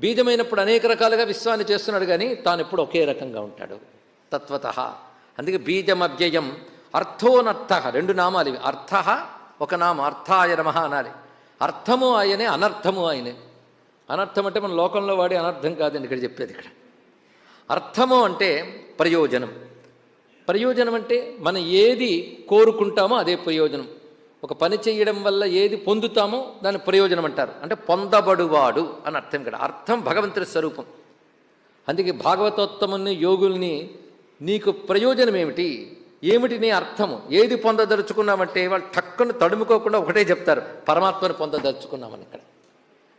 బీజమైనప్పుడు అనేక రకాలుగా విశ్వాన్ని చేస్తున్నాడు కానీ తాను ఎప్పుడు ఒకే రకంగా ఉంటాడు. తత్వత. అందుకే బీజమవ్యయం అర్థోనర్థ. రెండు నామాలు ఇవి. అర్థ ఒక నామం అర్థాయ నమ అనాలి. అర్థము ఆయనే అనర్థము ఆయనే. అనర్థం అంటే మన లోకంలో వాడే అనర్థం కాదండి ఇక్కడ చెప్పేది ఇక్కడ. అర్థము అంటే ప్రయోజనం. ప్రయోజనం అంటే మనం ఏది కోరుకుంటామో అదే ప్రయోజనం. ఒక పని చేయడం వల్ల ఏది పొందుతామో దాని ప్రయోజనం అంటారు. అంటే పొందబడువాడు అని అర్థం ఇక్కడ అర్థం భగవంతుడి స్వరూపం. అందుకే భాగవతోత్తముని యోగుల్ని నీకు ప్రయోజనం ఏమిటి? ఏమిటి నీ అర్థము? ఏది పొందదలుచుకున్నామంటే వాళ్ళు టక్కును తడుముకోకుండా ఒకటే చెప్తారు. పరమాత్మను పొందదలుచుకున్నామని ఇక్కడ.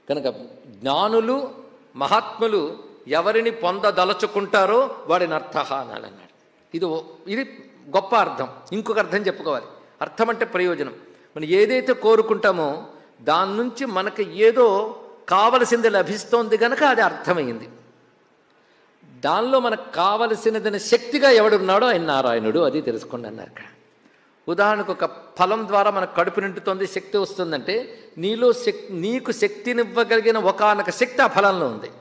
కనుక జ్ఞానులు మహాత్ములు ఎవరిని పొందదలుచుకుంటారో వాడిని అర్థ అనాలన్నాడు ఇది ఇది గొప్ప అర్థం. ఇంకొక అర్థం చెప్పుకోవాలి. అర్థం అంటే ప్రయోజనం. మనం ఏదైతే కోరుకుంటామో దాని నుంచి మనకు ఏదో కావలసింది లభిస్తోంది కనుక అది అర్థమైంది. దానిలో మనకు కావలసినదని శక్తిగా ఎవడున్నాడో ఆయన నారాయణుడు అది తెలుసుకోండి అన్నారు ఉదాహరణకు ఒక ఫలం ద్వారా మనకు కడుపు నిండుతోంది శక్తి వస్తుందంటే నీలో శక్తి నీకు శక్తినివ్వగలిగిన ఒకనొక శక్తి ఆ ఫలంలో ఉంది.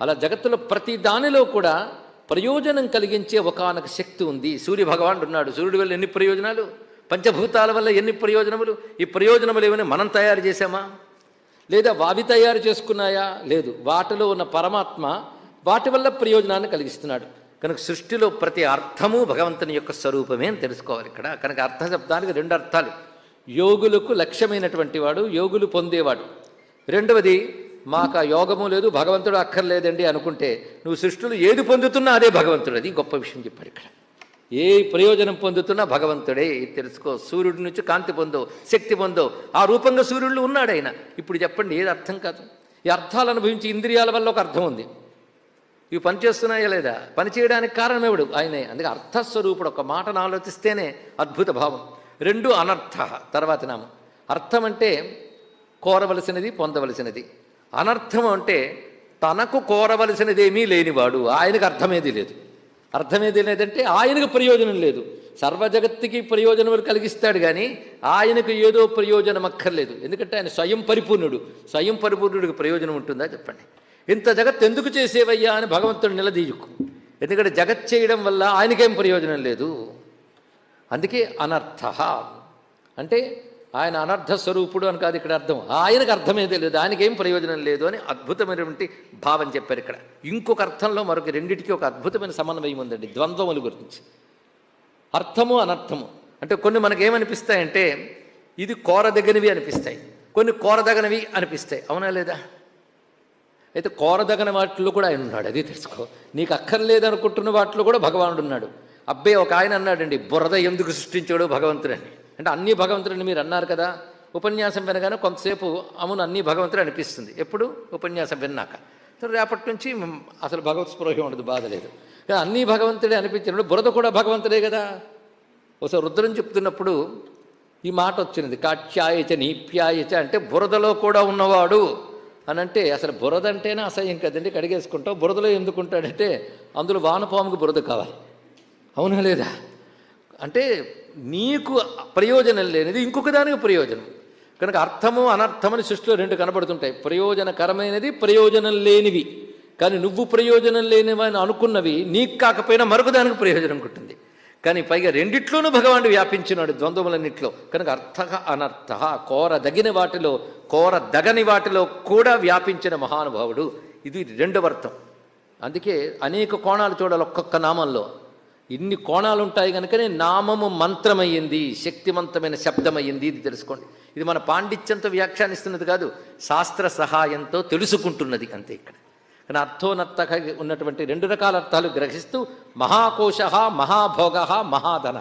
అలా జగత్తులో ప్రతి దానిలో కూడా ప్రయోజనం కలిగించే ఒకనొక శక్తి ఉంది. సూర్య భగవానుడు ఉన్నాడు. సూర్యుడు వల్ల ఎన్ని ప్రయోజనాలు? పంచభూతాల వల్ల ఎన్ని ప్రయోజనములు? ఈ ప్రయోజనములు ఏమైనా మనం తయారు చేసామా లేదా వావి తయారు చేసుకున్నాయా? లేదు. వాటిలో ఉన్న పరమాత్మ వాటి వల్ల ప్రయోజనాన్ని కలిగిస్తున్నాడు. కనుక సృష్టిలో ప్రతి అర్థము భగవంతుని యొక్క స్వరూపమే అని తెలుసుకోవాలి ఇక్కడ. కనుక అర్థ శబ్దానికి రెండు అర్థాలు. యోగులకు లక్ష్యమైనటువంటి వాడు యోగులు పొందేవాడు. రెండవది మాకు ఆ యోగము లేదు భగవంతుడు అక్కర్లేదండి అనుకుంటే నువ్వు సృష్టిలో ఏది పొందుతున్నా అదే భగవంతుడు. అది గొప్ప విషయం చెప్పాడు ఇక్కడ. ఏ ప్రయోజనం పొందుతున్నా భగవంతుడే. తెలుసుకో సూర్యుడి నుంచి కాంతి పొందో శక్తి పొందో. ఆ రూపంగా సూర్యుడు ఉన్నాడు ఆయన. ఇప్పుడు చెప్పండి ఏది అర్థం కాదు. ఈ అర్థాలు అనుభవించి ఇంద్రియాల వల్ల ఒక అర్థం ఉంది. ఇవి పనిచేస్తున్నాయా లేదా? పని చేయడానికి కారణం ఎవడు? ఆయనే. అందుకే అర్థస్వరూపుడు ఒక మాటను ఆలోచిస్తేనే అద్భుత భావం. రెండు అనర్థ తర్వాతి నామం. అర్థం అంటే కోరవలసినది పొందవలసినది. అనర్థం అంటే తనకు కోరవలసినదేమీ లేనివాడు. ఆయనకు అర్థమేది లేదు. అర్థమేది లేదంటే ఆయనకు ప్రయోజనం లేదు. సర్వజగత్తుకి ప్రయోజనం కలిగిస్తాడు కానీ ఆయనకు ఏదో ప్రయోజనం అక్కర్లేదు. ఎందుకంటే ఆయన స్వయం పరిపూర్ణుడు. స్వయం పరిపూర్ణుడికి ప్రయోజనం ఉంటుందా చెప్పండి. ఇంత జగత్ ఎందుకు చేసేవయ్యా అని భగవంతుడు నిలదీయుకు. ఎందుకంటే జగత్ చేయడం వల్ల ఆయనకేం ప్రయోజనం లేదు. అందుకే అనర్థ. అంటే ఆయన అనర్థ స్వరూపుడు అని కాదు ఇక్కడ అర్థం. ఆయనకు అర్థమే తెలియదు. ఆయనకి ఏం ప్రయోజనం లేదు అని అద్భుతమైనటువంటి భావం చెప్పారు ఇక్కడ. ఇంకొక అర్థంలో మరొక రెండింటికి ఒక అద్భుతమైన సమన్వయం ఉందండి ద్వంద్వముల గురించి. అర్థము అనర్థము. అంటే కొన్ని మనకేమనిపిస్తాయంటే ఇది కోరదగినవి అనిపిస్తాయి. కొన్ని కోరదగనవి అనిపిస్తాయి. అవునా లేదా? అయితే కోరదగిన వాటిలో కూడా ఆయన ఉన్నాడు. అది తెలుసుకో. నీకు అక్కర్లేదు అనుకుంటున్న వాటిలో కూడా భగవానుడు ఉన్నాడు. అబ్బే ఒక ఆయన అన్నాడండి బురద ఎందుకు సృష్టించాడు భగవంతుడని. అంటే అన్ని భగవంతుడిని మీరు అన్నారు కదా ఉపన్యాసం వినగానే కొంతసేపు అమును అన్ని భగవంతుడు అనిపిస్తుంది. ఎప్పుడు? ఉపన్యాసం విన్నాక. రేపటి నుంచి అసలు భగవత్ స్పృహ ఉండదు బాధ లేదు. కానీ అన్నీ భగవంతుడే అనిపించినప్పుడు బురద కూడా భగవంతుడే కదా. ఒకసారి రుద్రం చెప్తున్నప్పుడు ఈ మాట వచ్చినది కాట్యాయచ నీప్యాయచ అంటే బురదలో కూడా ఉన్నవాడు అని అంటే అసలు బురద అంటేనే అసహ్యం కదండి కడిగేసుకుంటావు బురదలో ఎందుకుంటాడంటే అందులో వానపాముకు బురద కావాలి. అవునా లేదా? అంటే నీకు ప్రయోజనం లేనిది ఇంకొక దానికి ప్రయోజనం. కనుక అర్థము అనర్థమని సృష్టిలో రెండు కనబడుతుంటాయి. ప్రయోజనకరమైనది ప్రయోజనం లేనివి. కానీ నువ్వు ప్రయోజనం లేనివని అనుకున్నవి నీకు కాకపోయినా మరొక దానికి ప్రయోజనం ఉంటుంది. కానీ పైగా రెండిట్లోనూ భగవానుడు వ్యాపించినాడు ద్వంద్వములన్నిట్లో. కనుక అర్థ అనర్థ కోరదగిన వాటిలో కోరదగని వాటిలో కూడా వ్యాపించిన మహానుభావుడు. ఇది రెండవ అర్థం. అందుకే అనేక కోణాలు చూడాలి ఒక్కొక్క నామంలో. ఇన్ని కోణాలు ఉంటాయి కనుకనే నామము మంత్రమయ్యింది శక్తివంతమైన శబ్దమయ్యింది ఇది తెలుసుకోండి. ఇది మన పాండిత్యంతో వ్యాఖ్యానిస్తున్నది కాదు శాస్త్ర సహాయంతో తెలుసుకుంటున్నది అంతే ఇక్కడ. కానీ అర్థోనర్థక ఉన్నటువంటి రెండు రకాల అర్థాలు గ్రహిస్తూ మహాకోశ మహాభోగ మహాధన.